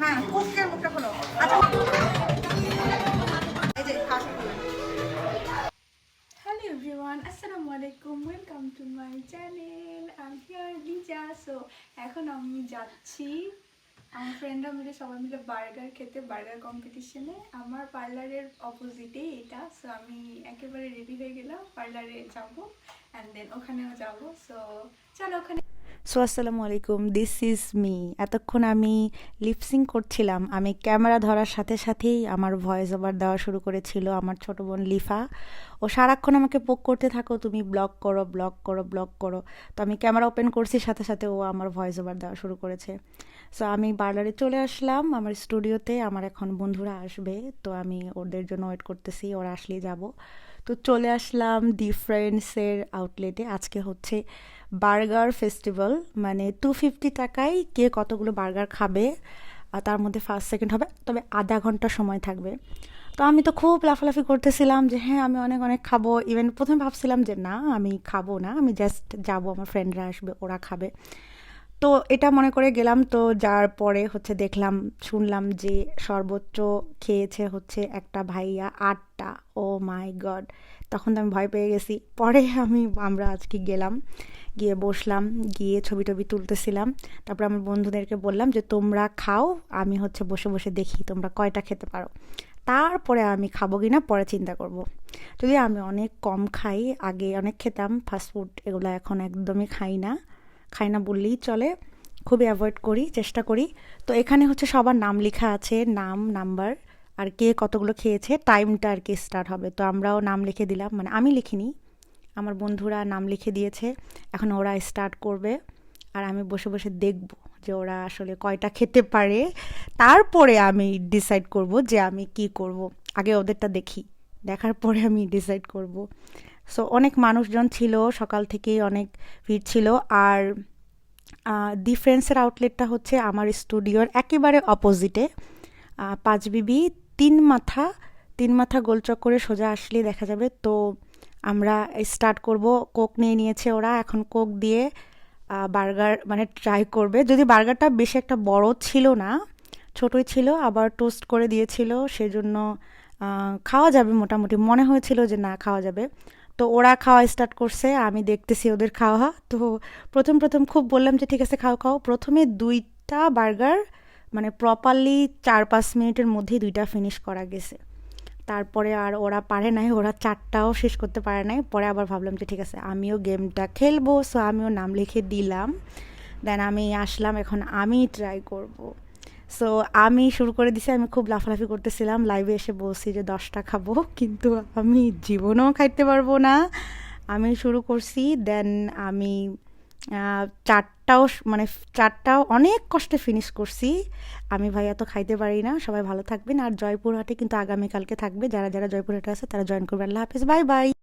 হ্যাঁ কোকের মুখটা খোলো আচ্ছা. Welcome to my channel. I'm here Lija. So, এখন আমি যাচ্ছি আমার ফ্রেন্ডরা মিলে, সবাই মিলে বার্গার খেতে বার্গার কম্পিটিশনে আমার পার্লারের অপোজিটে এটা সো আমি একেবারে রেডি হয়ে গেলাম পার্লারে যাব সো আসসালামু আলাইকুম দিস ইজ মি এতক্ষণ আমি লিপসিং করছিলাম। আমি ক্যামেরা ধরার সাথে সাথেই আমার ভয়েস ওভার দেওয়া শুরু করেছিল আমার ছোট বোন লিফা। ও সারাক্ষণ আমাকে পোক করতে থাকো, তুমি ব্লগ করো ব্লগ করো ব্লগ করো। তো আমি ক্যামেরা ওপেন করছি, সাথে সাথে ও আমার ভয়েস ওভার দেওয়া শুরু করেছে। সো আমি পার্লারে চলে আসলাম, আমার স্টুডিওতে আমার এখন বন্ধুরা আসবে। তো আমি ওদের জন্য ওয়েট করতেছি, ওরা আসলেই যাব। তো চলে আসলাম ডিফারেন্সের আউটলেটে আজকে হচ্ছে বার্গার ফেস্টিভ্যাল মানে টু ফিফটি টাকায় কে কতগুলো বার্গার খাবে আর তার মধ্যে ফার্স্ট সেকেন্ড হবে, তবে আধা ঘণ্টা সময় থাকবে। তো আমি তো খুব লাফালাফি করতেছিলাম যে হ্যাঁ আমি অনেক অনেক খাব। ইভেন প্রথমে ভাবছিলাম যে, না, আমি খাব না, আমি জাস্ট যাব, আমার ফ্রেন্ডরা আসবে, ওরা খাবে। তো এটা মনে করে গেলাম, তো যার পরে হচ্ছে দেখলাম, শুনলাম যে সর্বোচ্চ খেয়েছে হচ্ছে একটা ভাইয়া আটটা। ও মাই গড, তখন তো আমি ভয় পেয়ে গেছি। পরে আমি, আমরা আজকে গেলাম, গিয়ে বসলাম, গিয়ে ছবি টবি তুলতেছিলাম। তারপর আমার বন্ধুদেরকে বললাম যে, তোমরা খাও, আমি হচ্ছে বসে বসে দেখি তোমরা কয়টা খেতে পারো। তারপরে আমি খাব কি না পরে চিন্তা করব। যদি আমি অনেক কম খাই, আগে অনেক খেতাম ফাস্টফুড এগুলো এখন একদমই খাই না। খাই না বললেই চলে। খুবই অ্যাভয়েড করি, চেষ্টা করি। তো এখানে হচ্ছে সবার নাম লেখা আছে, নাম নাম্বার আর কে কতগুলো খেয়েছে টাইমটা আর কি স্টার্ট হবে। তো আমরাও নাম লিখে দিলাম মানে আমি লিখিনি, আমার বন্ধুরা নাম লিখে দিয়েছে, এখন ওরা স্টার্ট করবে, আর আমি বসে বসে দেখব যে ওরা আসলে কয়টা খেতে পারে। তারপরে আমি ডিসাইড করব যে আমি কি করব। আগে ওদেরটা দেখি, দেখার পরে আমি ডিসাইড করব। সো অনেক মানুষজন ছিল, সকাল থেকেই অনেক ভিড় ছিল। আর ডিফারেন্সের আউটলেটটা হচ্ছে আমার স্টুডিওর একেবারে অপোজিটে পাঁচ বিবি, তিন মাথা তিন মাথা গোলচক্করে সোজা আসলে দেখা যাবে। তো, আমরা স্টার্ট করব। কোক নিয়ে নিয়েছে ওরা। এখন কোক দিয়ে বার্গার মানে ট্রাই করবে। যদি বার্গারটা বেশি একটা বড় ছিল না, ছোটই ছিল, আবার টোস্ট করে দিয়েছিল, সেজন্য খাওয়া যাবে মোটামুটি। মনে হয়েছিল যে না, খাওয়া যাবে। তো ওরা খাওয়া স্টার্ট করছে, আমি দেখতেছি ওদের খাওয়া। তো প্রথম প্রথম খুব বললাম যে, ঠিক আছে, খাও খাও। প্রথমে দুইটা বার্গার মানে প্রপারলি চার, পাঁচ মিনিটের মধ্যেই দুইটা ফিনিশ করা গেছে। তারপরে আর ওরা পারে নাই, ওরা চারটাও শেষ করতে পারে নাই। পরে আবার ভাবলাম যে, ঠিক আছে, আমিও গেমটা খেলব। সো আমিও নাম লিখে দিলাম। দেন আমি আসলাম, এখন আমি ট্রাই করব। সো আমি শুরু করে দিছি, আমি খুব লাফালাফি করতেছিলাম। লাইভে এসে বলছি যে, দশটা খাব। কিন্তু আমি জীবনেও খাইতে পারব না। আমি শুরু করছি দেন আমি চারটাও মানে চারটাও অনেক কষ্টে ফিনিশ করছি। আমি ভাই এত খাইতে পারি না, সবাই ভালো থাকবেন। আর জয়পুরহাটে কিন্তু আগামীকালকে থাকবে। যারা যারা জয়পুরহাটে আছে, তারা জয়েন করবে আল্লাহ হাফিজ বাই বাই